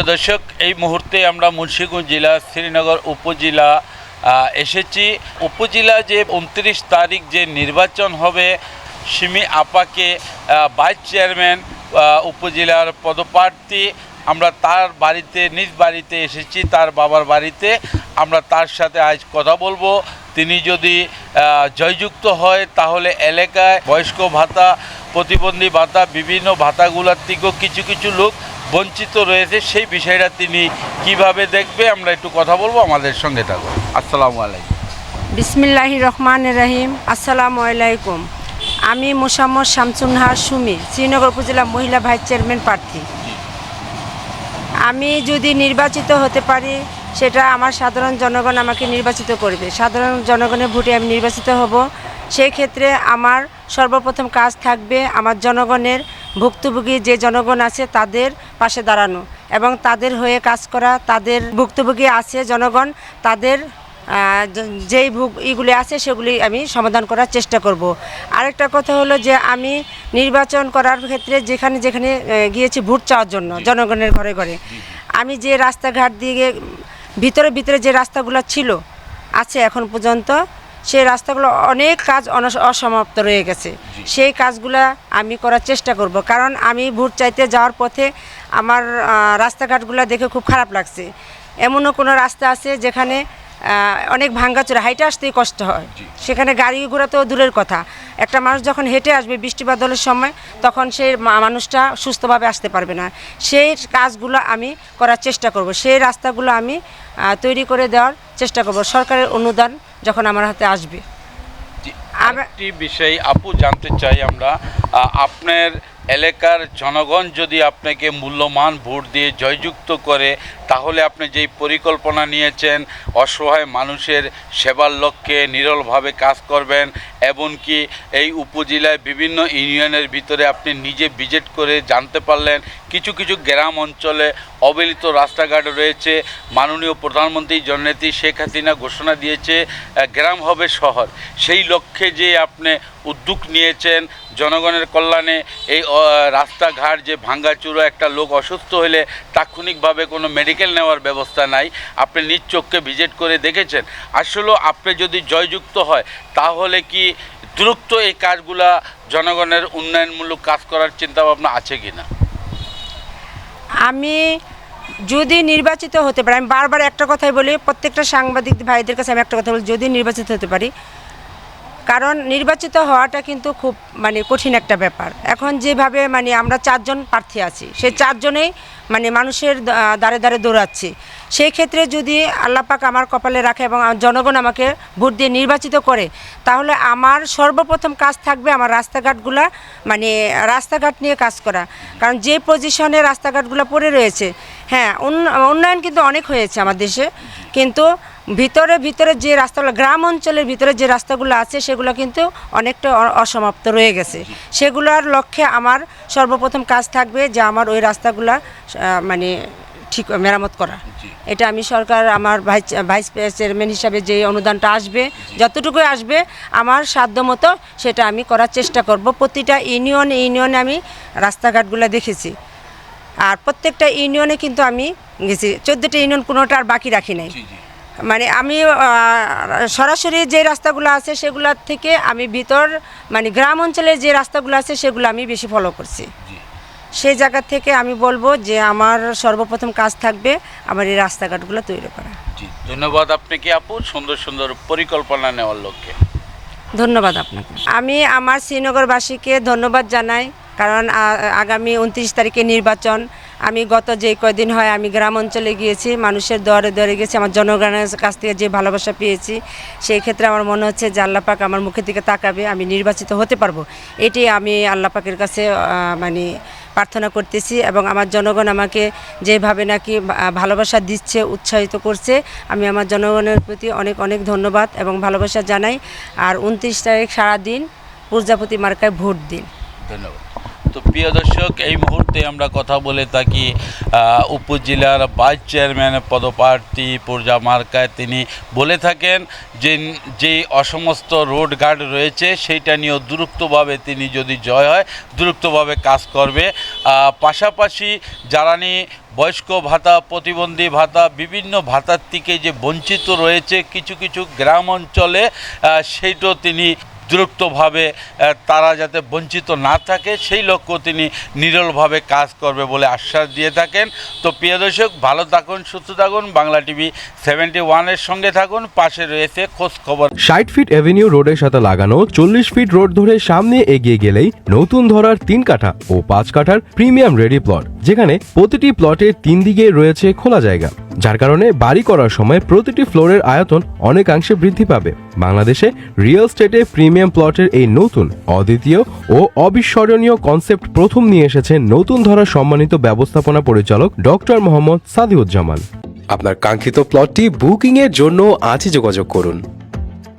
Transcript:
প্রিয় দর্শক, এই মুহূর্তে আমরা মুন্সিগঞ্জ জেলা, শ্রীনগর উপজেলা এসেছি। উপজেলা যে উনত্রিশ তারিখ যে নির্বাচন হবে, সিমি আপাকে ভাইস চেয়ারম্যান উপজেলার পদপ্রার্থী, আমরা তার বাড়িতে, নিজ বাড়িতে এসেছি, তার বাবার বাড়িতে। আমরা তার সাথে আজ কথা বলব। তিনি যদি জয়যুক্ত হয়, তাহলে এলাকায় বয়স্ক ভাতা, প্রতিবন্ধী ভাতা, বিভিন্ন ভাতাগুলোর থেকেও কিছু কিছু লোক বঞ্চিত রয়েছে সেই বিষয়টা তিনি কীভাবে দেখবে আমরা একটু কথা বলব আমাদের সঙ্গে থাকো আসসালামু আলাইকুম। বিসমিল্লাহি রহমান রহিম। আসসালামু আলাইকুম। আমি মোসাম্মদ শামসুন্নাহার সুমি শ্রীনগর উপজেলা মহিলা ভাইস চেয়ারম্যান প্রার্থী। আমি যদি নির্বাচিত হতে পারি সেটা আমার সাধারণ জনগণ আমাকে নির্বাচিত করবে। সাধারণ জনগণের ভোটে আমি নির্বাচিত হব। সেই ক্ষেত্রে আমার সর্বপ্রথম কাজ থাকবে আমার জনগণের ভুক্তভোগী যে জনগণ আছে তাদের পাশে দাঁড়ানো এবং তাদের হয়ে কাজ করা তাদের ভুক্তভোগী আছে জনগণ তাদের যেই ভুগ ইগুলি আছে সেগুলি আমি সমাধান করার চেষ্টা করব। আরেকটা কথা হলো যে আমি নির্বাচন করার ক্ষেত্রে যেখানে যেখানে গিয়েছি ভোট চাওয়ার জন্য জনগণের ঘরে ঘরে। আমি যে রাস্তাঘাট দিয়ে ভিতরে ভিতরে যে রাস্তাগুলো ছিল আছে এখন পর্যন্ত সেই রাস্তাগুলো অনেক কাজ অসমাপ্ত রয়ে গেছে। সেই কাজগুলা আমি করার চেষ্টা করব। কারণ আমি ভোট চাইতে যাওয়ার পথে আমার রাস্তাঘাটগুলো দেখে খুব খারাপ লাগছে। এমনও কোনো রাস্তা আছে যেখানে অনেক ভাঙ্গাচোরা হাইটে আসতেই কষ্ট হয়। সেখানে গাড়ি ঘোড়া তো দূরের কথা। একটা মানুষ যখন হেঁটে আসবে বৃষ্টি বাদলের সময় তখন সেই মা- মানুষটা সুস্থভাবে আসতে পারবে না। সেই কাজগুলো আমি করার চেষ্টা করব। সেই রাস্তাগুলো আমি তৈরি করে দেওয়ার চেষ্টা করব। সরকারের অনুদান যখন আমার হাতে আসবে। একটি বিষয় আপু জানতে চাই আমরা আপনার এলাকার জনগণ যদি আপনাকে মূল্যমান ভোট দিয়ে জয়যুক্ত করে তাহলে আপনি যেই পরিকল্পনা নিয়েছেন অসহায় মানুষের সেবার লক্ষ্যে নিরলভাবে কাজ করবেন এমনকি এই উপজেলায় বিভিন্ন ইউনিয়নের ভিতরে আপনি নিজে ভিজিট করে জানতে পারলেন। কিছু কিছু গ্রাম অঞ্চলে অবহেলিত রাস্তাঘাট রয়েছে। মাননীয় প্রধানমন্ত্রী জননেত্রী শেখ হাসিনা ঘোষণা দিয়েছে, গ্রাম হবে শহর। সেই লক্ষ্যে যে আপনি উদ্যোগ নিয়েছেন জনগণের কল্যাণে। এই রাস্তাঘাট যে ভাঙ্গাচুরো একটা লোক অসুস্থ হলে তাৎক্ষণিকভাবে কোনো মেডিকেল নেওয়ার ব্যবস্থা নাই। আপনি নিজ চোখকে ভিজিট করে দেখেছেন। আসলে আপনি যদি জয়যুক্ত হয়, তাহলে কি দ্রুত এই কাজগুলা জনগণের উন্নয়নমূলক কাজ করার চিন্তাভাবনা আছে কি না আমি যদি নির্বাচিত হতে পারি, আমি বারবার একটা কথাই বলি, প্রত্যেকটা সাংবাদিক ভাইদের কাছে আমি একটা কথা বলি, যদি নির্বাচিত হতে পারি কারণ নির্বাচিত হওয়াটা কিন্তু খুব মানে কঠিন একটা ব্যাপার। এখন যেভাবে মানে আমরা চারজন প্রার্থী আছি, সে চারজনেই মানে মানুষের দ্বারে দ্বারে দৌড়াচ্ছি। সেই ক্ষেত্রে যদি আল্লাপাক আমার কপালে রাখে এবং জনগণ আমাকে ভোট দিয়ে নির্বাচিত করে, তাহলে আমার সর্বপ্রথম কাজ থাকবে আমার রাস্তাঘাটগুলা মানে রাস্তাঘাট নিয়ে কাজ করা। কারণ যে পজিশনে রাস্তাঘাটগুলো পড়ে রয়েছে হ্যাঁ উন্নয়ন কিন্তু অনেক হয়েছে আমার দেশে। কিন্তু ভিতরে ভিতরে যে রাস্তাগুলো গ্রাম অঞ্চলের ভিতরে যে রাস্তাগুলো আছে সেগুলো কিন্তু অনেকটা অসমাপ্ত রয়ে গেছে। সেগুলোর লক্ষ্যে আমার সর্বপ্রথম কাজ থাকবে যে আমার ওই রাস্তাগুলা মানে ঠিক মেরামত করা। এটা আমি সরকার আমার ভাইস ভাইস চেয়ারম্যান হিসাবে যে অনুদানটা আসবে যতটুকু আসবে আমার সাধ্য মতো সেটা আমি করার চেষ্টা করব। প্রতিটা ইউনিয়ন ইউনিয়নে আমি রাস্তাঘাটগুলো দেখেছি। আর প্রত্যেকটা ইউনিয়নে কিন্তু আমি গেছি। চোদ্দোটা ইউনিয়ন কোনোটা আর বাকি রাখি নাই। মানে আমি সরাসরি যে রাস্তাগুলো আছে সেগুলোর থেকে আমি ভিতর মানে গ্রাম অঞ্চলের যে রাস্তাগুলো আছে সেগুলো আমি বেশি ফলো করছি। সেই জায়গা থেকে আমি বলব যে আমার সর্বপ্রথম কাজ থাকবে আমার এই রাস্তাঘাটগুলো তৈরি করা। ধন্যবাদ আপনাকে আপু সুন্দর সুন্দর পরিকল্পনা নেওয়ার লক্ষ্যে। ধন্যবাদ আপনাকে। আমি আমার শ্রীনগরবাসীকে ধন্যবাদ জানাই কারণ আগামী উনত্রিশ তারিখে নির্বাচন আমি গত যে কয়দিন হয় আমি গ্রাম অঞ্চলে গিয়েছি, মানুষের দরে দরে গেছি, আমার জনগণের কাছ থেকে যে ভালোবাসা পেয়েছি, সেই ক্ষেত্রে আমার মনে হচ্ছে যে আল্লাপাক আমার মুখের দিকে তাকাবে, আমি নির্বাচিত হতে পারব। এটি আমি আল্লাপাকের কাছে মানে প্রার্থনা করতেছি এবং আমার জনগণ আমাকে যেভাবে নাকি ভালোবাসা দিচ্ছে, উৎসাহিত করছে, আমি আমার জনগণের প্রতি অনেক অনেক ধন্যবাদ এবং ভালোবাসা জানাই। আর উনত্রিশ তারিখ সারাদিন প্রজাপতি মার্কায় ভোট দিন। ধন্যবাদ। তো প্রিয় দর্শক, এই মুহূর্তে আমরা কথা বলে থাকি উপজেলার ভাইস চেয়ারম্যান পদপ্রার্থী পূর্জা মার্কায়। তিনি বলে থাকেন যে যে অসমস্ত রোড গার্ড রয়েছে, সেইটা নিয়েও দ্রুতভাবে তিনি যদি জয় হয়, দ্রুতভাবে কাজ করবে। পাশাপাশি জ্বালানি, বয়স্ক ভাতা, প্রতিবন্ধী ভাতা, বিভিন্ন ভাতার থেকে যে বঞ্চিত রয়েছে কিছু কিছু গ্রাম অঞ্চলে সেইটাও তিনি দ্রুতভাবে তারা যাতে বঞ্চিত না থাকে, সেই লক্ষ্য তিনি নিরলভাবে কাজ করবে বলে আশ্বাস দিয়ে থাকেন। তো প্রিয় দর্শক, ভালো থাকুন, সুস্থ থাকুন, বাংলা টিভি সেভেন্টি ওয়ানের সঙ্গে থাকুন, পাশে রয়েছে খোঁজ খবর। ষাট ফিট এভিনিউ রোডের সাথে লাগানো, চল্লিশ ফিট রোড ধরে সামনে এগিয়ে গেলেই নতুন ধরার তিন কাঠা ও পাঁচ কাঠার প্রিমিয়াম রেডি প্লট, যেখানে প্রতিটি প্লটের তিন দিকে রয়েছে খোলা জায়গা। যার কারণে বাড়ি করার সময় প্রতিটি ফ্লোরের আয়তন অনেকাংশে বৃদ্ধি পাবে। বাংলাদেশে রিয়েল স্টেটে প্রিমিয়াম প্লটের এই নতুন, অদ্বিতীয় ও অবিস্মরণীয় কনসেপ্ট প্রথম নিয়ে এসেছে নতুন ধরা সম্মানিত ব্যবস্থাপনা পরিচালক ডক্টর মোহাম্মদ সাদিউজ্জামান। আপনার কাঙ্ক্ষিত প্লটটি বুকিংয়ের জন্য আজই যোগাযোগ করুন।